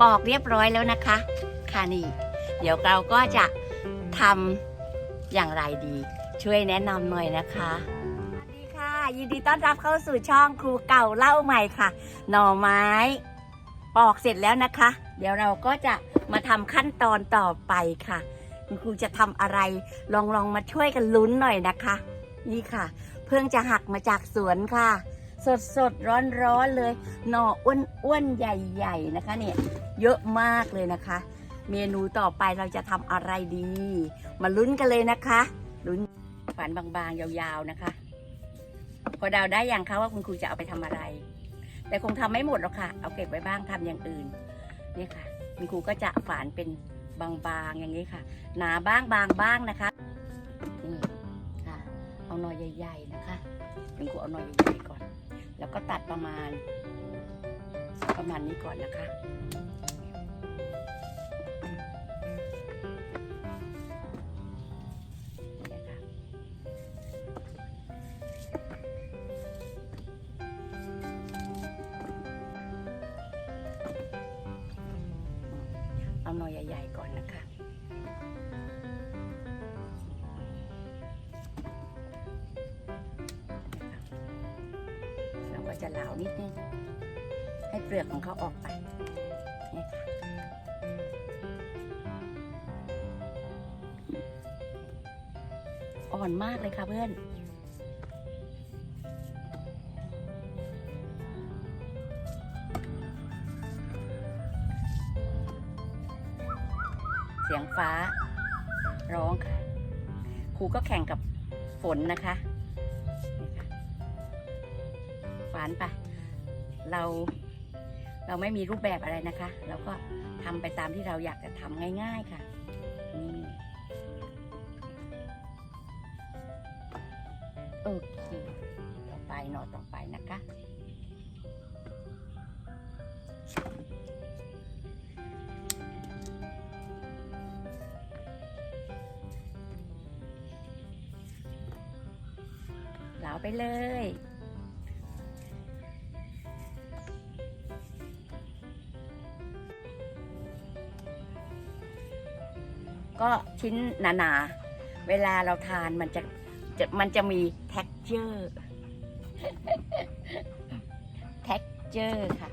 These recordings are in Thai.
ปอกเรียบร้อยแล้วนะคะค่ะนี่ เดี๋ยวเราก็จะทำอย่างไรดี ช่วยแนะนำหน่อยนะคะสวัสดีค่ะ ยินดีต้อนรับเข้าสู่ช่องครูเก่าเล่าใหม่ค่ะ หน่อไม้ ปอกเสร็จแล้วนะคะ เดี๋ยวเราก็จะมาทำขั้นตอนต่อไปค่ะ คุณครูจะทำอะไรลองลองมาช่วยกันลุ้นหน่อยนะคะ นี่ค่ะ เพิ่งจะหักมาจากสวนค่ะ สดสดร้อนร้อนเลย หน่ออ้วนอ้วนๆใหญ่ๆนะคะเนี่ยเยอะมากเลยนะคะ เมนูต่อไปเราจะทำอะไรดี มาลุ้นกันเลยนะคะลุ้นฝันบางๆ ยาวๆนะคะ พอเดาได้อย่างคะว่าคุณครูจะเอาไปทำอะไร แต่คงทำไม่หมดหรอกค่ะ เอาเก็บไว้บ้างทำอย่างอื่นนี่ค่ะคุณครูก็จะฝานเป็นบางๆอย่างนี้ค่ะ หนาบ้างบางบ้างนะคะนี่ค่ะ เอาหน่อยใหญ่ ๆ นะคะคุณครูเอาหน่อยใหญ่ๆก่อน ประมาณ ประมาณนี้ก่อนนะคะ เอาหน่อยใหญ่ๆก่อนนะคะ เราก็จะเหลานิดนึงให้เปลือกของเขาออกไปนี่ค่ะอ่อนมากเลยค่ะเพื่อนเสียงฟ้าร้องค่ะ ครูก็แข่งกับฝนนะคะานไป เราเราไม่มีรูปแบบอะไรนะคะ เราก็ทำไปตามที่เราอยากจะทำง่าย ๆค่ะโอเคต่อไปหนอต่อไปนะคะ เหลาไปเลย ก็ชิ้นหนาๆ เวลาเราทานมันจะจะมันจะมี texture texture ค่ะ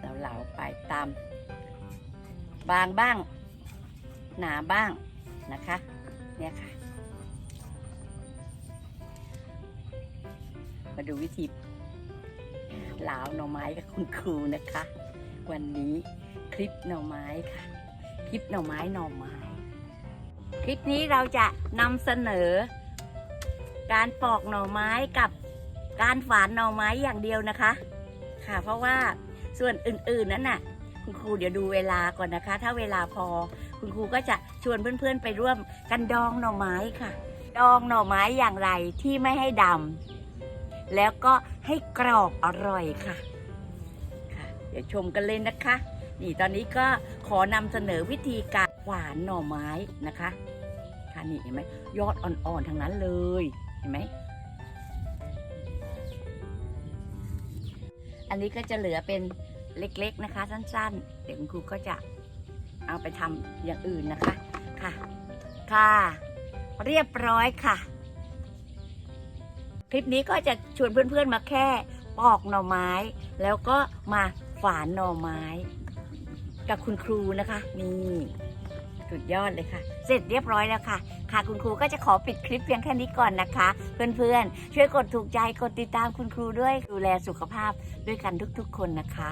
เราเหลาไปตาม บางบ้าง หนาบ้างนะคะ เนี่ยค่ะ มาดูวิธีเหลาหน่อไม้กับคุณครูนะคะ วันนี้ คลิปหน่อไม้ค่ะ คลิปหน่อไม้หน่อไม้ คลิปนี้เราจะนำเสนอ การปอกหน่อไม้กับการฝานหน่อไม้อย่างเดียวนะคะ ค่ะ เพราะว่าส่วนอื่นๆนั้นน่ะ คุณครูเดี๋ยวดูเวลาก่อนนะคะ ถ้าเวลาพอ คุณครูก็จะชวนเพื่อนๆไปร่วมกันดองหน่อไม้ค่ะ ดองหน่อไม้อย่างไรที่ไม่ให้ดำแล้วก็ให้กรอบอร่อยค่ะ ค่ะ เดี๋ยวชมกันเลยนะคะ นี่ตอนนี้ก็ขอนำเสนอวิธีการหวานหน่อไม้นะคะค่ะนี่เห็นไหมยอดอ่อนๆทั้งนั้นเลยเห็นไหมอันนี้ก็จะเหลือเป็นเล็กๆนะคะ สั้นๆ เดี๋ยวคุณครูก็จะเอาไปทำอย่างอื่นนะคะค่ะ ค่ะ เรียบร้อยค่ะ คลิปนี้ก็จะชวนเพื่อนๆมาแค่ปอกหน่อไม้ แล้วก็มาฝานหน่อไม้ กับคุณครูนะคะนี่สุดยอดเลยค่ะ เสร็จเรียบร้อยแล้วค่ะ ค่ะคุณครูก็จะขอปิดคลิปเพียงแค่นี้ก่อนนะคะ เพื่อนๆ ช่วยกดถูกใจกดติดตามคุณครูด้วยดูแลสุขภาพด้วยกันทุกๆ คนนะคะ